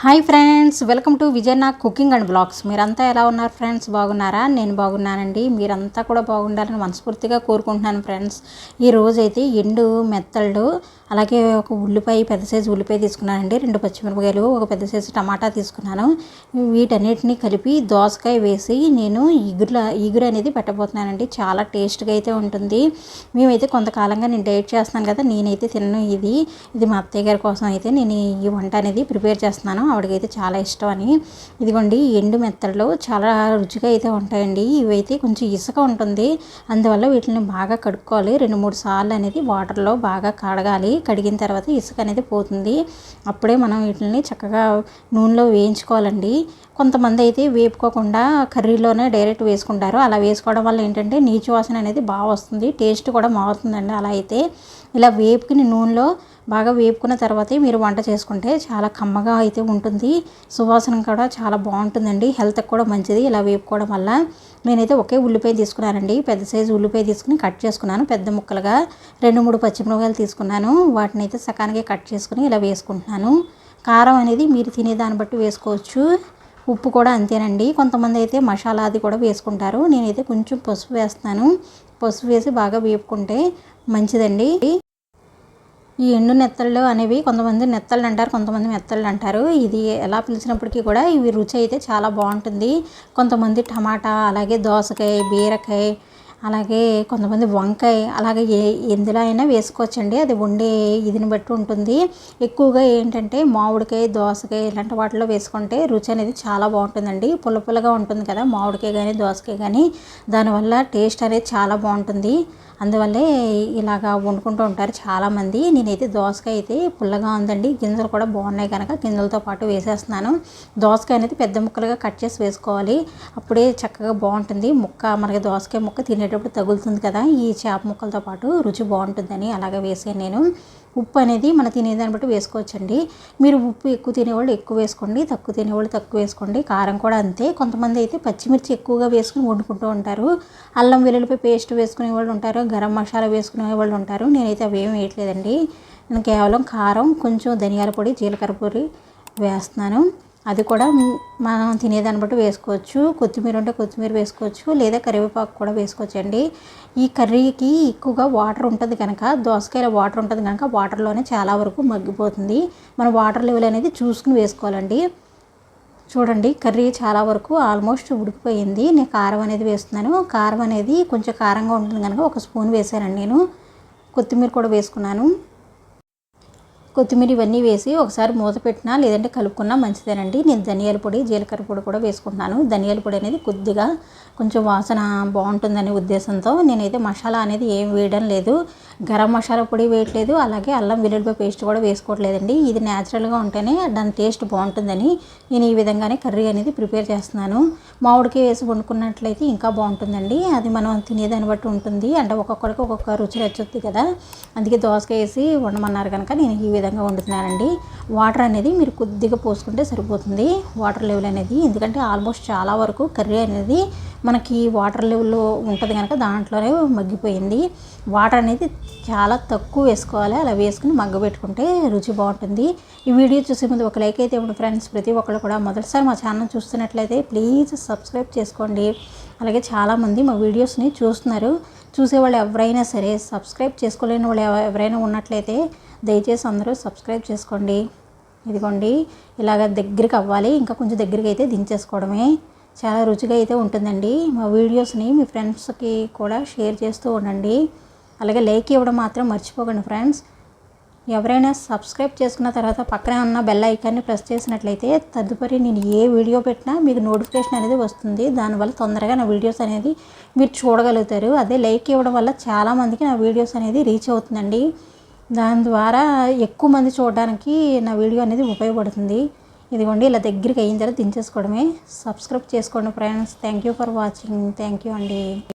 Hi friends welcome to Vijayana cooking and blogs. మీరంతా ఎలా ఉన్నారు ఫ్రెండ్స్? బాగున్నారా? నేను బాగున్నానండి. మీరంతా కూడా బాగుండాలని మనస్ఫూర్తిగా కోరుకుంటున్నాను ఫ్రెండ్స్. ఈ అయితే ఎండు మెత్తళ్ళు అలాగే ఒక ఉల్లిపాయ పెద్ద సైజు ఉల్లిపాయ తీసుకున్నానండి. రెండు పచ్చిమిరపకాయలు ఒక పెద్ద సైజు టమాటా తీసుకున్నాను. వీటన్నిటిని కలిపి దోసకాయ వేసి నేను ఇగురుల ఇగురు అనేది పెట్టబోతున్నానండి. చాలా టేస్ట్గా అయితే ఉంటుంది. మేమైతే కొంతకాలంగా నేను డైట్ చేస్తున్నాను కదా నేనైతే తినను ఇది. ఇది మా అత్తయ్య గారి కోసం అయితే నేను ఈ వంట అనేది ప్రిపేర్ చేస్తున్నాను. ఆవిడకైతే చాలా ఇష్టం అని ఇదిగోండి ఎండు మెత్తలు చాలా రుచిగా అయితే ఉంటాయండి. ఇవైతే కొంచెం ఇసుక ఉంటుంది. అందువల్ల వీటిని బాగా కడుక్కోవాలి. రెండు మూడు సార్లు అనేది వాటర్లో బాగా కడగాలి. కడిగిన తర్వాత ఇసుక అనేది పోతుంది. అప్పుడే మనం వీటిని చక్కగా నూనెలో వేయించుకోవాలండి. కొంతమంది అయితే వేపుకోకుండా కర్రీలోనే డైరెక్ట్ వేసుకుంటారు. అలా వేసుకోవడం వల్ల ఏంటంటే నీచు వాసన అనేది బాగా వస్తుంది. టేస్ట్ కూడా మారుతుందండి అలా అయితే. ఇలా వేపుకుని నూనెలో బాగా వేపుకున్న తర్వాతే మీరు వంట చేసుకుంటే చాలా కమ్మగా అయితే ఉంటుంది. సువాసన కూడా చాలా బాగుంటుందండి. హెల్త్కి కూడా మంచిది. ఇలా వేపుకోవడం వల్ల నేనైతే ఒకే ఉల్లిపాయ తీసుకున్నానండి. పెద్ద సైజు ఉల్లిపాయ తీసుకుని కట్ చేసుకున్నాను. పెద్ద ముక్కలుగా రెండు మూడు పచ్చిమిరపకాయలు తీసుకున్నాను. వాటిని అయితే సకానికి కట్ చేసుకుని ఇలా వేసుకుంటున్నాను. కారం అనేది మీరు తినే దాన్ని బట్టి వేసుకోవచ్చు. ఉప్పు కూడా అంతేనండి. కొంతమంది అయితే మసాలా అది కూడా వేసుకుంటారు. నేనైతే కొంచెం పసుపు వేస్తాను పసుపు వేసి బాగా వేపుకుంటే మంచిదండి. ఈ ఎండు నెత్తళ్ళు అనేవి కొంతమంది నెత్తళ్ళు అంటారు కొంతమంది మెత్తళ్ళు అంటారు. ఇది ఎలా పిలిచినప్పటికీ కూడా ఇవి రుచి అయితే చాలా బాగుంటుంది. కొంతమంది టమాటా అలాగే దోసకాయ బీరకాయ అలాగే కొంతమంది వంకాయ అలాగే ఏ ఎందులో అయినా వేసుకోవచ్చండి. అది వండే ఇదిని బట్టి ఉంటుంది. ఎక్కువగా ఏంటంటే మామిడికాయ దోసకాయ ఇలాంటి వాటిలో వేసుకుంటే రుచి అనేది చాలా బాగుంటుందండి. పుల్ల పుల్లగా ఉంటుంది కదా మామిడికాయ కానీ దోసకాయ కానీ దానివల్ల టేస్ట్ అనేది చాలా బాగుంటుంది. అందువల్లే ఇలాగా వండుకుంటూ ఉంటారు చాలామంది. నేనైతే దోసకాయ అయితే పుల్లగా ఉందండి. గింజలు కూడా బాగున్నాయి కనుక గింజలతో పాటు వేసేస్తున్నాను. దోసకాయ అనేది పెద్ద ముక్కలుగా కట్ చేసి వేసుకోవాలి. అప్పుడే చక్కగా బాగుంటుంది. ముక్క మనకి దోసకాయ ముక్క తినేటప్పుడు తగులుతుంది కదా ఈ చేప ముక్కలతో పాటు రుచి బాగుంటుందని అలాగే వేసాను నేను. ఉప్పు అనేది మన తినేదాన్ని బట్టి వేసుకోవచ్చండి. మీరు ఉప్పు ఎక్కువ తినేవాళ్ళు ఎక్కువ వేసుకోండి తక్కువ తినేవాళ్ళు తక్కువ వేసుకోండి. కారం కూడా అంతే. కొంతమంది అయితే పచ్చిమిర్చి ఎక్కువగా వేసుకుని వండుకుంటూ ఉంటారు. అల్లం వెల్లుల్లిపై పేస్ట్ వేసుకునే వాళ్ళు ఉంటారు గరం మసాలా వేసుకునే వాళ్ళు ఉంటారు. నేనైతే అవి ఏమి వేయట్లేదండి. నేను కేవలం కారం కొంచెం ధనియాల పొడి జీలకర్ర పొడి వేస్తున్నాను. అది కూడా మనం తినేదాన్ని బట్టి వేసుకోవచ్చు. కొత్తిమీర ఉంటే కొత్తిమీర వేసుకోవచ్చు. లేదా కరివేపాకు కూడా వేసుకోవచ్చు అండి ఈ కర్రీకి ఎక్కువగా వాటర్ ఉంటుంది కనుక దోసకాయల వాటర్ ఉంటుంది కనుక వాటర్లోనే చాలా వరకు మగ్గిపోతుంది. మన వాటర్ లెవెల్ అనేది చూసుకుని వేసుకోవాలండి. చూడండి కర్రీ చాలా వరకు ఆల్మోస్ట్ ఉడికిపోయింది. నేను కారం అనేది వేస్తున్నాను. కారం అనేది కొంచెం కారంగా ఉంటుంది కనుక ఒక స్పూన్ వేసానండి నేను. కొత్తిమీర కూడా వేసుకున్నాను. కొత్తిమీర ఇవన్నీ వేసి ఒకసారి మూత పెట్టినా లేదంటే కలుపుకున్నా మంచిదేనండి. నేను ధనియాల పొడి జీలకర్ర పొడి కూడా వేసుకుంటున్నాను. ధనియాల పొడి అనేది కొద్దిగా కొంచెం వాసన బాగుంటుందనే ఉద్దేశంతో నేనైతే మసాలా అనేది ఏం వేయడం లేదు. గరం మసాలా పొడి వేయట్లేదు అలాగే అల్లం వెల్లుల్లిపాయ పేస్ట్ కూడా వేసుకోవట్లేదండి. ఇది న్యాచురల్గా ఉంటేనే దాని టేస్ట్ బాగుంటుందని నేను ఈ విధంగానే కర్రీ అనేది ప్రిపేర్ చేస్తున్నాను. మామిడికాయ వేసి వండుకున్నట్లయితే ఇంకా బాగుంటుందండి. అది మనం తినేదాన్ని బట్టి ఉంటుంది. అంటే ఒక్కొక్కరికి ఒక్కొక్క రుచి నచ్చుద్ది కదా. అందుకే దోసకాయ వేసి వండమన్నారు కనుక నేను ఈ విధంగా వండుతున్నానండి వాటర్ అనేది మీరు కొద్దిగా పోసుకుంటే సరిపోతుంది. వాటర్ లెవెల్ అనేది ఎందుకంటే ఆల్మోస్ట్ చాలా వరకు కర్రీ అనేది మనకి వాటర్ లెవెల్లో ఉంటుంది కనుక దాంట్లోనే మగ్గిపోయింది. వాటర్ అనేది చాలా తక్కువ వేసుకోవాలి. అలా వేసుకుని మగ్గబెట్టుకుంటే రుచి బాగుంటుంది. ఈ వీడియో చూసే ముందు ఒక లైక్ అయితే ఇవ్వండి ఫ్రెండ్స్ ప్రతి ఒక్కరు కూడా మొదటిసారి మా ఛానల్ చూస్తున్నట్లయితే ప్లీజ్ సబ్స్క్రైబ్ చేసుకోండి. అలాగే చాలామంది మా వీడియోస్ని చూస్తున్నారు. చూసేవాళ్ళు ఎవరైనా సరే సబ్స్క్రైబ్ చేసుకోలేని వాళ్ళు ఎవరైనా ఉన్నట్లయితే దయచేసి అందరూ సబ్స్క్రైబ్ చేసుకోండి. ఇదిగోండి ఇలాగ దగ్గరికి అవ్వాలి. ఇంకా కొంచెం దగ్గరికి అయితే దించేసుకోవడమే చాలా రుచిగా అయితే ఉంటుందండి. మా వీడియోస్ని మీ ఫ్రెండ్స్కి కూడా షేర్ చేస్తూ ఉండండి. అలాగే లైక్ ఇవ్వడం మాత్రం మర్చిపోకండి ఫ్రెండ్స్. ఎవరైనా సబ్స్క్రైబ్ చేసుకున్న తర్వాత పక్కనే ఉన్న బెల్ ఐకాన్ని ప్రెస్ చేసినట్లయితే తదుపరి నేను ఏ వీడియో పెట్టినా మీకు నోటిఫికేషన్ అనేది వస్తుంది. దానివల్ల తొందరగా నా వీడియోస్ అనేది మీరు చూడగలుగుతారు. అదే లైక్ ఇవ్వడం వల్ల చాలామందికి నా వీడియోస్ అనేది రీచ్ అవుతుందండి. దాని ద్వారా ఎక్కువ మంది చూడడానికి నా వీడియో అనేది ఉపయోగపడుతుంది. ఇదిగోండి ఇలా దగ్గరికి అయిన తర్వాత దించేసుకోవడమే. సబ్స్క్రైబ్ చేసుకోండి friends. Thank you for watching. Thank you అండి.